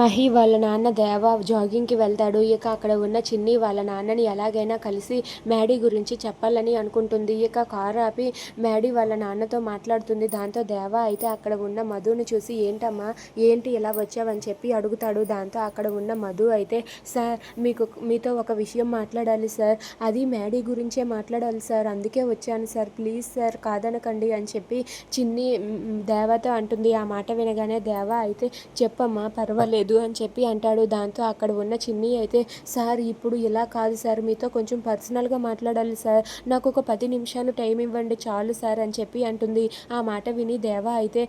మహి వాళ్ళ నాన్న దేవ జాగింగ్కి వెళ్తాడు. ఇక అక్కడ ఉన్న చిన్ని వాళ్ళ నాన్నని ఎలాగైనా కలిసి మ్యాడీ గురించి చెప్పాలని అనుకుంటుంది. ఇక కారు ఆపి మ్యాడీ వాళ్ళ నాన్నతో మాట్లాడుతుంది. దాంతో దేవ అయితే అక్కడ ఉన్న మధుని చూసి ఏంటమ్మా ఏంటి ఇలా వచ్చావని చెప్పి అడుగుతాడు. దాంతో అక్కడ ఉన్న మధు అయితే సార్ మీకు మీతో ఒక విషయం మాట్లాడాలి సార్. అది మ్యాడీ గురించే మాట్లాడాలి సార్. అందుకే వచ్చాను సార్. ప్లీజ్ సార్ కాదనకండి అని చెప్పి చిన్ని దేవతో అంటుంది. ఆ మాట వినగానే దేవ అయితే చెప్పమ్మా పర్వాలేదు. అని చెప్పి అంటాడు. దాంతో అక్కడ ఉన్న చిన్ని అయితే సార్ ఇప్పుడు ఇలా కాదు సార్ మీతో కొంచెం పర్సనల్గా మాట్లాడాలి సార్. నాకు ఒక పది నిమిషాలు టైం ఇవ్వండి చాలు సార్ అని చెప్పి అంటుంది. ఆ మాట విని దేవ అయితే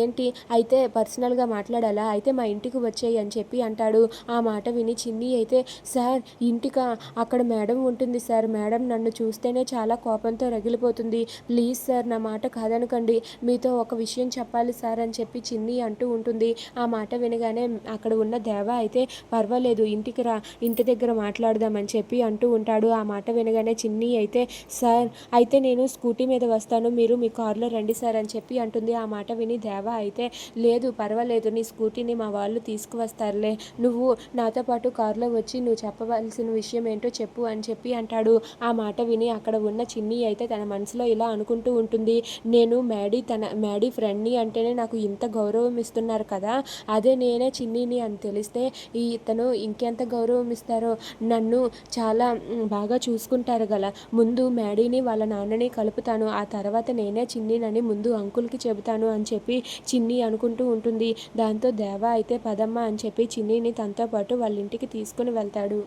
ఏంటి? అయితే పర్సనల్గా మాట్లాడాలా? అయితే మా ఇంటికి వచ్చేయి అని చెప్పి అంటాడు. ఆ మాట విని చిన్ని అయితే సార్ ఇంటికా? అక్కడ మేడం ఉంటుంది సార్. మేడం నన్ను చూస్తేనే చాలా కోపంతో రగిలిపోతుంది. ప్లీజ్ సార్ నా మాట కాదనకండి. మీతో ఒక విషయం చెప్పాలి సార్ అని చెప్పి చిన్ని అంటూ ఉంటుంది. ఆ మాట వినగానే అక్కడ ఉన్న దేవ అయితే పర్వాలేదు ఇంటికి రా ఇంటి దగ్గర మాట్లాడదామని చెప్పి అంటూ ఉంటాడు. ఆ మాట వినగానే చిన్ని అయితే సార్ అయితే నేను స్కూటీ మీద వస్తాను మీరు మీ కారులో రండి సార్ అని చెప్పి అంటుంది. ఆ మాట విని దేవ అయితే లేదు పర్వాలేదు నీ స్కూటీని మా వాళ్ళు తీసుకువస్తారులే. నువ్వు నాతో పాటు కారులో వచ్చి నువ్వు చెప్పవలసిన విషయం ఏంటో చెప్పు అని చెప్పి అంటాడు. ఆ మాట విని అక్కడ ఉన్న చిన్ని అయితే తన మనసులో ఇలా అనుకుంటూ ఉంటుంది. నేను మ్యాడీ తన మ్యాడీ ఫ్రెండ్ని అంటేనే నాకు ఇంత గౌరవం ఇస్తున్నారు కదా అదే నేనే చిన్నిని అని తెలిస్తే ఈ ఇతను ఇంకెంత గౌరవం ఇస్తారో నన్ను చాలా బాగా చూసుకుంటారు గల. ముందు మ్యాడీని వాళ్ళ నాన్నని కలుపుతాను. ఆ తర్వాత నేనే చిన్నినని ముందు అంకుల్కి చెబుతాను అని చెప్పి చిన్ని అనుకుంటూ ఉంటుంది. దాంతో దేవా అయితే పదమ్మ అని చెప్పి చిన్నిని తనతో పాటు వాళ్ళ ఇంటికి తీసుకుని వెళ్తాడు.